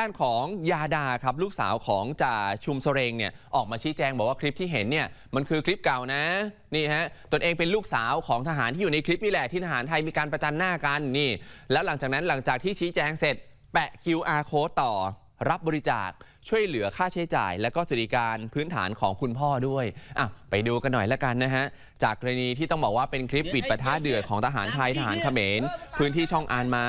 ด้านของยาดาครับลูกสาวของจ่าชุมโซเรงเนี่ยออกมาชี้แจงบอกว่าคลิปที่เห็นเนี่ยมันคือคลิปเก่านะนี่ฮะตนเองเป็นลูกสาวของทหารที่อยู่ในคลิปนี่แหละที่ทหารไทยมีการประจันหน้ากันนี่ แล้วหลังจากนั้นหลังจากที่ชี้แจงเสร็จ แปะ QR code ต่อ รับบริจาคช่วยเหลือค่าใช้จ่าย และก็สวัสดิการพื้นฐานของคุณพ่อด้วยอะไปดูกันหน่อยละกันนะฮะจากกรณีที่ต้องบอกว่าเป็นคลิปวิดประทะเดือดของทหารไทยทหารเขมรพื้นที่ช่องอานม้า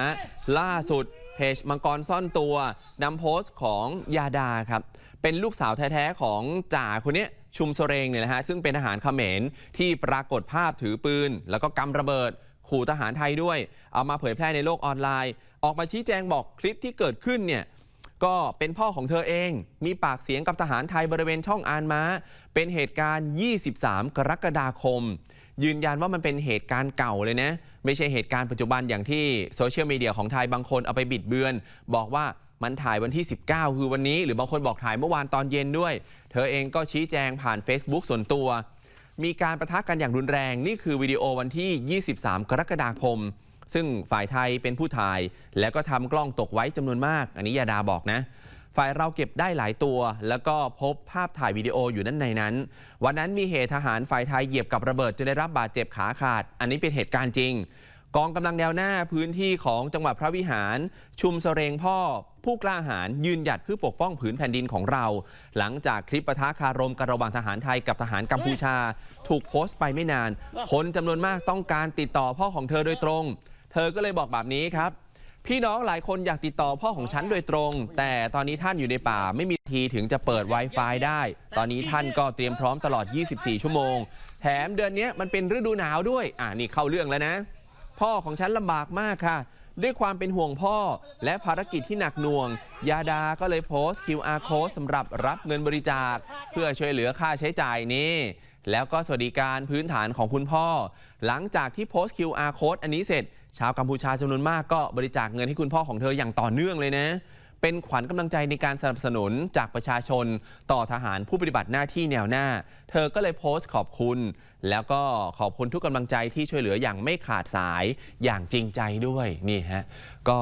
ล่าสุด เพจมังกรซ่อนตัวนำโพสต์ของยาดาครับ เป็นลูกสาวแท้ๆของจ่าคนนี้ชุมโซเรงเนี่ยนะฮะซึ่งเป็นทหารเขมรที่ปรากฏภาพถือปืน แล้วก็กำระเบิดขู่ทหารไทยด้วย เอามาเผยแพร่ในโลกออนไลน์ ออกมาชี้แจงบอกคลิปที่เกิดขึ้นเนี่ยก็เป็นพ่อของเธอเอง มีปากเสียงกับทหารไทยบริเวณช่องอานม้า เป็นเหตุการณ์ 23 กรกฎาคม ยืนยันว่ามันเป็นเหตุการณ์เก่าเลยนะ ไม่ใช่เหตุการณ์ปัจจุบันอย่างที่โซเชียลมีเดียของไทยบางคนเอาไปบิดเบือน บอกว่ามันถ่ายวันที่ 19 คือวันนี้ หรือบางคนบอกถ่ายเมื่อวานตอนเย็นด้วย เธอเองก็ชี้แจงผ่าน Facebook ส่วนตัว มีการประทะกันอย่างรุนแรง นี่คือวิดีโอวันที่ 23 กรกฎาคม ซึ่งฝ่ายไทยเป็นผู้ถ่าย แล้วก็ทำกล้องตกไว้จำนวนมาก อันนี้ยาดาบอกนะ ฝ่ายเราเก็บได้หลายตัว แล้วก็พบภาพถ่ายวิดีโออยู่นั่นในนั้น วันนั้นมีเหตุทหารฝ่ายไทยเหยียบกับระเบิดจนได้รับบาดเจ็บขาขาด อันนี้เป็นเหตุการณ์จริง กองกำลังแนวหน้าพื้นที่ของจังหวัดพระวิหาร ชุมเสรงพ่อ ผู้กล้าหาญยืนหยัดเพื่อปกป้องผืนแผ่นดินของเรา หลังจากคลิปปะทะคารมกันระหว่างทหารไทยกับทหารกัมพูชา ถูกโพสต์ไปไม่นาน คนจำนวนมากต้องการติดต่อพ่อของเธอโดยตรง เธอก็เลยบอกแบบนี้ครับ พี่น้องหลายคนอยากติดต่อพ่อของฉันโดยตรง แต่ตอนนี้ท่านอยู่ในป่าไม่มีทีถึงจะเปิด Wi-Fi ได้ ตอนนี้ท่านก็เตรียมพร้อมตลอด 24 ชั่วโมง แถมเดือนนี้มันเป็นฤดูหนาวด้วย อ่านี่เข้าเรื่องแล้วนะ พ่อของฉันลำบากมากค่ะ ด้วยความเป็นห่วงพ่อ และภารกิจที่หนักหน่วง ยาดาก็เลยโพสต์ QR code สำหรับรับเงินบริจาค เพื่อช่วยเหลือค่าใช้จ่ายนี้แล้วก็สวัสดิการพื้นฐานของคุณพ่อ หลังจากที่โพสต์ QR code อันนี้เสร็จ ชาวกัมพูชาจำนวนมากก็บริจาคเงินให้คุณพ่อของเธออย่างต่อเนื่องเลยนะ เป็นขวัญกำลังใจในการสนับสนุนจากประชาชนต่อทหารผู้ปฏิบัติหน้าที่แนวหน้า เธอก็เลยโพสต์ขอบคุณ แล้วก็ขอบคุณทุกกำลังใจที่ช่วยเหลืออย่างไม่ขาดสายอย่างจริงใจด้วยนี่ฮะก็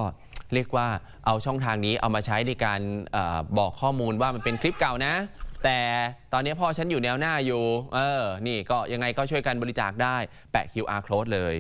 เรียกว่าเอาช่องทางนี้เอามาใช้ในการออบอกข้อมูลว่ามันเป็นคลิปเก่านะ แต่ตอนนี้พ่อฉันอยู่แนวหน้าอยู่ เออ นี่ก็ยังไงก็ช่วยกันบริจาคได้แปะ QR code เลย